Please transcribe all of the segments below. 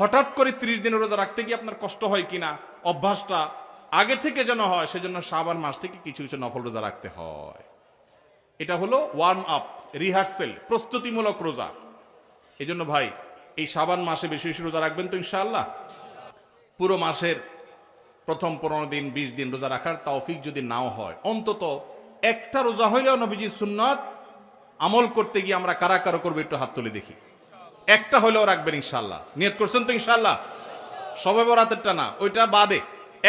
হঠাৎ করে ত্রিশ দিনের রোজা রাখতে গিয়ে আপনার কষ্ট হয় কিনা? অভ্যাসটা আগে থেকে যেন হয়, সেজন্য সাবান মাস থেকে কিছু কিছু নফল রোজা রাখতে হয়। এটা হলো ওয়ার্ম আপ রিহার্সেল প্রস্তুতিমূলক রোজা। এই জন্য ভাই, এই সাবান মাসে বেশি বেশি রোজা রাখবেন তো ইনশাআল্লাহ। পুরো মাসের প্রথম পনেরো দিন, বিশ দিন রোজা রাখার তৌফিক যদি নাও হয়, অন্তত একটা রোজা হইলেও নবীজি সুন্নত আমল করতে গিয়ে আমরা কারা কারও করব একটু হাত তুলে দেখি। একটা হলেও রাখবেন ইনশাল্লাহ নিয়ত করছেন তো ইনশাল্লাহ সবে বরাতেরটা না, ওইটা বাদে।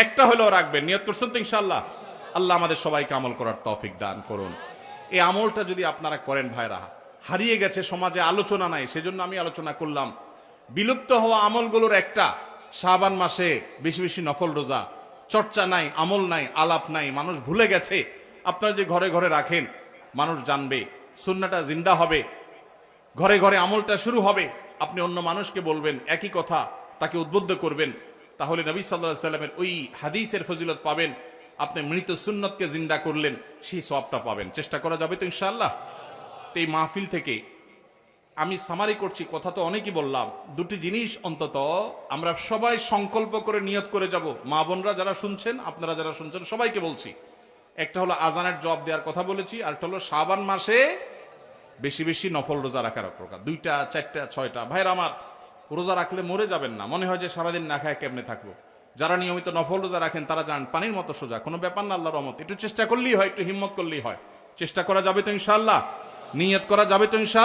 একটা হলেও রাখবেন, নিয়ত করছেন তো ইনশাল্লাহ আল্লাহ আমাদের সবাইকে আমল করার তৌফিক দান করুন। এই আমলটা যদি আপনারা করেন ভাইরা, হারিয়ে গেছে, সমাজে আলোচনা নাই, সেজন্য আমি আলোচনা করলাম। বিলুপ্ত হওয়া আমলগুলোর একটা, শাবান মাসে বেশি বেশি নফল রোজা। চর্চা নাই, আমল নাই, আলাপ নাই, মানুষ ভুলে গেছে। আপনারা যে ঘরে ঘরে রাখেন, মানুষ জানবে, সুন্নাটা জিন্দা হবে। ঘরে ঘরে আমলটা শুরু হবে। আপনি অন্য মানুষকে বলবেন, একই কথা, তাকে উদ্বুদ্ধ করবেন। তাহলে নবী সাল্লাহ সাল্লামের ওই হাদিসের ফজিলত পাবেন। আপনি মৃত সুন্নতকে জিন্দা করলেন, সেই সবটা পাবেন। চেষ্টা করা যাবে তো ইনশাল্লাহ তো এই মাহফিল থেকে আমি সামারি করছি, কথা তো অনেকই বললাম। দুটি জিনিস অন্তত আমরা সবাই সংকল্প করে নিয়ত করে যাব। মা বোনরা যারা শুনছেন, আপনারা যারা শুনছেন, সবাইকে বলছি। একটা হলো আজানের জবাব দেওয়ার কথা বলেছি আর একটা হলো শাবান মাসে বেশি বেশি নফল রোজা রাখার প্রকার। দুইটা, চারটা, ছয়টা। ভাইর আমার, রোজা রাখলে মরে যাবেন না। মনে হয় যে সারাদিন না খায় কেমনে থাকব? যারা নিয়মিত নফল রোজা রাখেন, তারা জান পানির মতো সোজা। কোনো ব্যাপার না আল্লাহ রহমত। একটু চেষ্টা করলেই হয়, একটু হিম্মত করলেই হয়। চেষ্টা করা যাবে তো ইনশাল্লাহ নিয়ত করা যাবে তো ইনশাল্লাহ